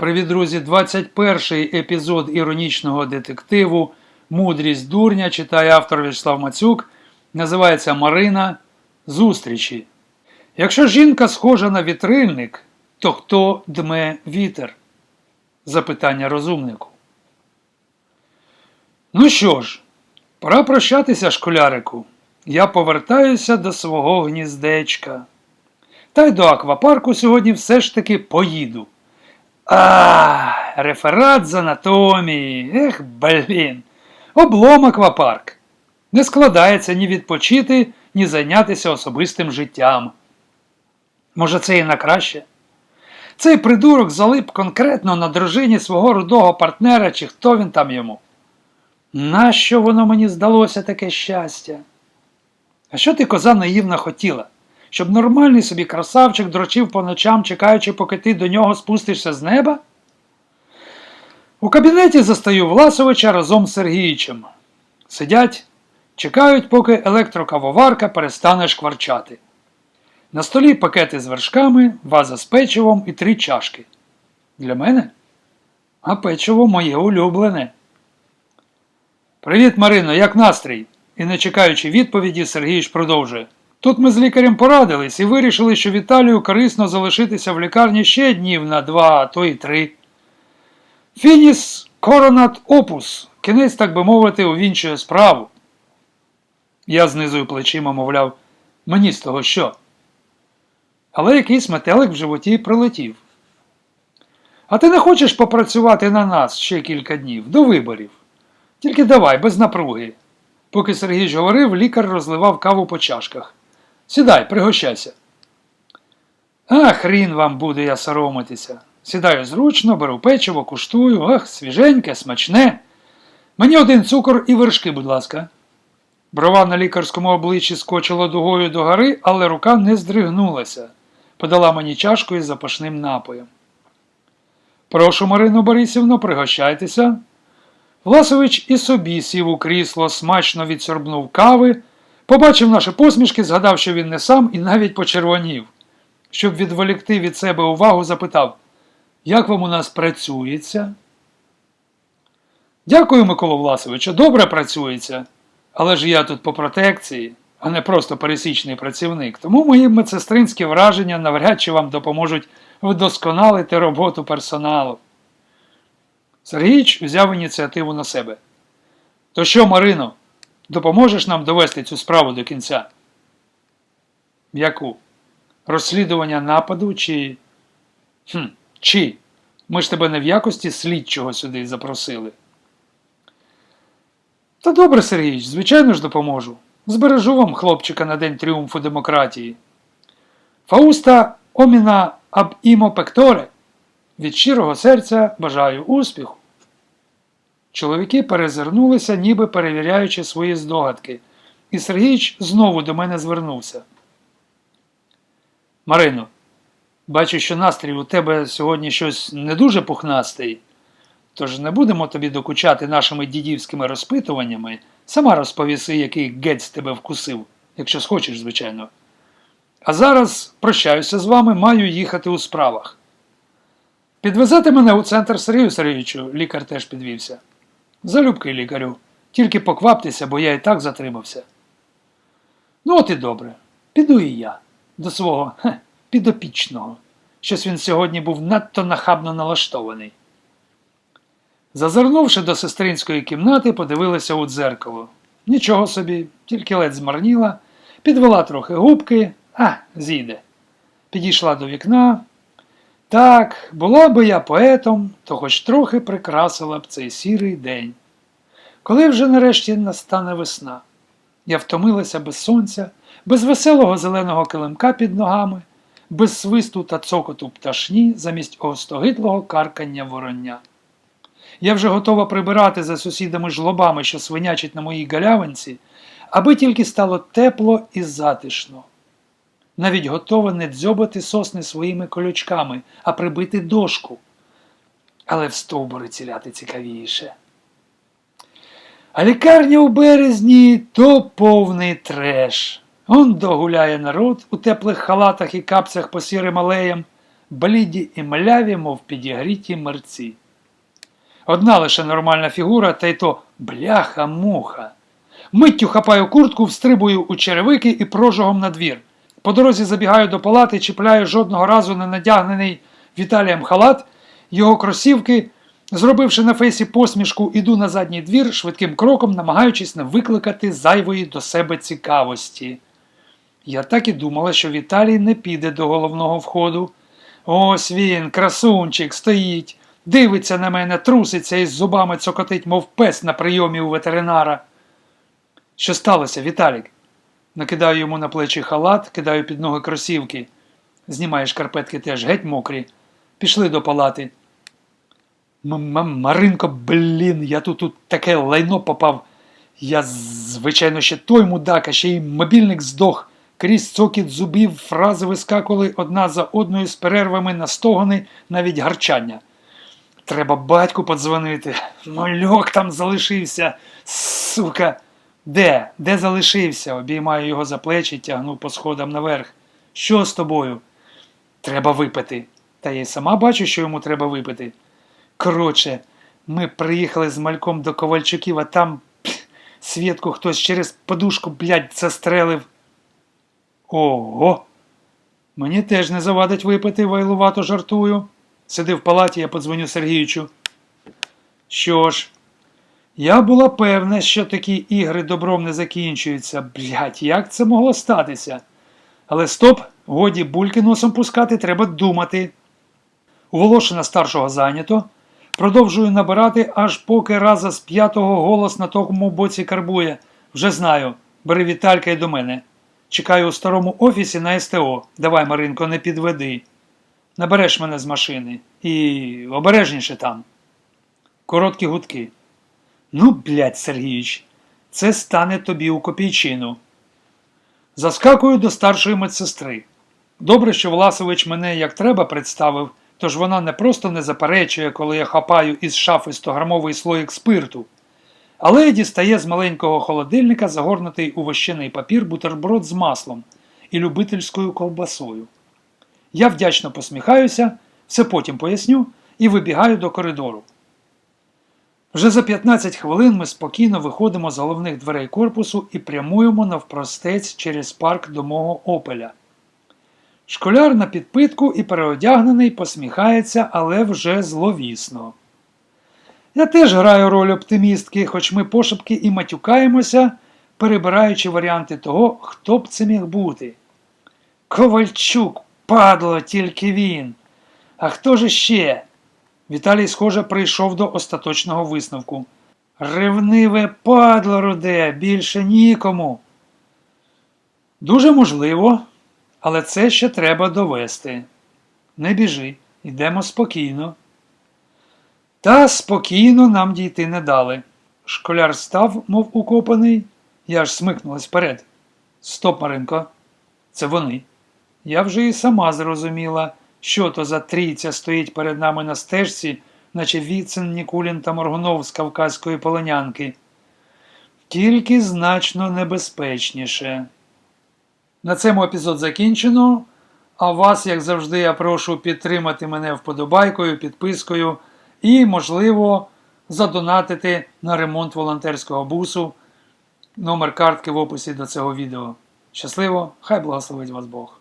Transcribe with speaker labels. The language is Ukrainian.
Speaker 1: Привіт, друзі! 21 епізод іронічного детективу Мудрість дурня читає автор Вячеслав Мацюк. Називається Марина Зустрічі. Якщо жінка схожа на вітрильник, то хто дме вітер? Запитання розумнику. Ну що ж, пора прощатися, школярику. Я повертаюся до свого гніздечка. Та й до аквапарку сьогодні все ж таки поїду. А, реферат з анатомії. Ех, блін. Облом аквапарк. Не складається ні відпочити, ні зайнятися особистим життям. Може, це і на краще? Цей придурок залип конкретно на дружині свого рудого партнера, чи хто він там йому. Нащо воно мені здалося таке щастя? А що ти, коза наївна, хотіла? Щоб нормальний собі красавчик дрочив по ночам, чекаючи, поки ти до нього спустишся з неба? У кабінеті застаю Власовича разом з Сергіїчем. Сидять, чекають, поки електрокавоварка перестане шкварчати. На столі пакети з вершками, ваза з печивом і три чашки. Для мене? А печиво моє улюблене. Привіт, Марино, як настрій? І не чекаючи відповіді, Сергійович продовжує. Тут ми з лікарем порадились і вирішили, що Віталію корисно залишитися в лікарні ще днів на два, а то й три. Фініс коронат опус, кінець, так би мовити, увінчує справу. Я знизую плечима, мовляв, мені з того що? Але якийсь метелик в животі прилетів. А ти не хочеш попрацювати на нас ще кілька днів, до виборів? Тільки давай, без напруги. Поки Сергій говорив, лікар розливав каву по чашках. Сідай, пригощайся. А, хрін вам буде я соромитися. Сідаю зручно, беру печиво, куштую, ах, свіженьке, смачне. Мені один цукор і вершки, будь ласка. Брова на лікарському обличчі скочила дугою догори, але рука не здригнулася. Подала мені чашку із запашним напоєм. Прошу, Марину Борисівну, пригощайтеся. Власович і собі сів у крісло, смачно відсорбнув кави, побачив наші посмішки, згадав, що він не сам, і навіть почервонів. Щоб відволікти від себе увагу, запитав, як вам у нас працюється? Дякую, Микола Власовичу, добре працюється. Але ж я тут по протекції, а не просто пересічний працівник, тому мої медсестринські враження навряд чи вам допоможуть вдосконалити роботу персоналу. Сергійч взяв ініціативу на себе. То що, Марино, допоможеш нам довести цю справу до кінця? Яку? Розслідування нападу чи. Хм, Чи? Ми ж тебе не в якості слідчого сюди запросили. Та добре, Сергійович, звичайно ж допоможу. Збережу вам хлопчика на день тріумфу демократії. Фауста оміна аб імо пекторе. Від щирого серця бажаю успіху. Чоловіки перезирнулися, ніби перевіряючи свої здогадки, і Сергійч знову до мене звернувся. Марино, бачу, що настрій у тебе сьогодні щось не дуже пухнастий. Тож не будемо тобі докучати нашими дідівськими розпитуваннями, сама розповіси, який гець тебе вкусив, якщо схочеш, звичайно. А зараз прощаюся з вами, маю їхати у справах. Підвезете мене у центр Сергію Сергійовичу, лікар теж підвівся. Залюбки, лікарю, тільки покваптеся, бо я і так затримався. Ну, от і добре. Піду і я до свого хе, підопічного. Щось він сьогодні був надто нахабно налаштований. Зазирнувши до сестринської кімнати, подивилася у дзеркало. Нічого собі, тільки ледь змарніла, підвела трохи губки, а, зійде. Підійшла до вікна. Так, була би я поетом, то хоч трохи прикрасила б цей сірий день. Коли вже нарешті настане весна, я втомилася без сонця, без веселого зеленого килимка під ногами, без свисту та цокоту пташні замість остогидлого каркання вороння. Я вже готова прибирати за сусідами жлобами, що свинячать на моїй галявинці, аби тільки стало тепло і затишно. Навіть готова не дзьобати сосни своїми колючками, а прибити дошку. Але в стовбури ціляти цікавіше. А лікарня у березні то повний треш. Он догуляє народ у теплих халатах і капцях по сірим алеям, бліді і мляві, мов підігріті мерці. Одна лише нормальна фігура, та й то бляха-муха. Миттю хапаю куртку, встрибую у черевики і прожогом на двір. По дорозі забігаю до палати, чіпляю жодного разу не надягнений Віталієм халат, його кросівки. Зробивши на фейсі посмішку, іду на задній двір швидким кроком, намагаючись не викликати зайвої до себе цікавості. Я так і думала, що Віталій не піде до головного входу. Ось він, красунчик, стоїть, дивиться на мене, труситься і з зубами цокотить, мов пес на прийомі у ветеринара. Що сталося, Віталік? Накидаю йому на плечі халат, кидаю під ноги кросівки. Знімає шкарпетки теж геть мокрі. Пішли до палати. Маринко, блін, я тут, тут таке лайно попав. Я, звичайно, ще той мудак, а ще й мобільник здох. Крізь цокіт зубів фрази вискакували одна за одною з перервами на стогони, навіть гарчання. Треба батьку подзвонити. Мальок там залишився. Сука. Де? Де залишився? Обіймаю його за плечі, тягну по сходам наверх. Що з тобою? Треба випити. Та я й сама бачу, що йому треба випити. Коротше, ми приїхали з мальком до Ковальчуків, а там пх, Свідку хтось через подушку, блядь, застрелив. Ого. Мені теж не завадить випити, вайлувато жартую. Сиди в палаті, я подзвоню Сергійчу. Що ж, я була певна, що такі ігри добром не закінчуються. Блядь, як це могло статися? Але стоп, годі бульки носом пускати, треба думати. У Волошина старшого зайнято. Продовжую набирати, аж поки раза з п'ятого голос на тому боці карбує. Вже знаю. Бери Віталька й до мене. Чекаю у старому офісі на СТО. Давай, Маринко, не підведи. Набереш мене з машини. І обережніше там. Короткі гудки. Ну, блядь, Сергійович, це стане тобі у копійчину. Заскакую до старшої медсестри. Добре, що Власович мене як треба представив, тож вона не просто не заперечує, коли я хапаю із шафи 100-грамовий слоїк спирту, але й дістає з маленького холодильника загорнутий у вощений папір бутерброд з маслом і любительською ковбасою. Я вдячно посміхаюся, все потім поясню і вибігаю до коридору. Вже за 15 хвилин ми спокійно виходимо з головних дверей корпусу і прямуємо навпростець через парк до мого опеля. Школяр на підпитку і переодягнений посміхається, але вже зловісно. Я теж граю роль оптимістки, хоч ми пошепки і матюкаємося, перебираючи варіанти того, хто б це міг бути. Ковальчук, падло, тільки він. А хто ж ще? Віталій, схоже, прийшов до остаточного висновку. Ревниве падло руде, більше нікому. Дуже можливо, але це ще треба довести. Не біжи, йдемо спокійно. Та спокійно нам дійти не дали. Школяр став, мов укопаний, я аж смикнулась вперед. Стоп, Маринко, це вони. Я вже і сама зрозуміла, що то за трійця стоїть перед нами на стежці, наче Віцин, Нікулін та Моргунов з Кавказької полонянки. Тільки значно небезпечніше. На цьому епізод закінчено. А вас, як завжди, я прошу підтримати мене вподобайкою, підпискою і, можливо, задонатити на ремонт волонтерського бусу. Номер картки в описі до цього відео. Щасливо! Хай благословить вас Бог!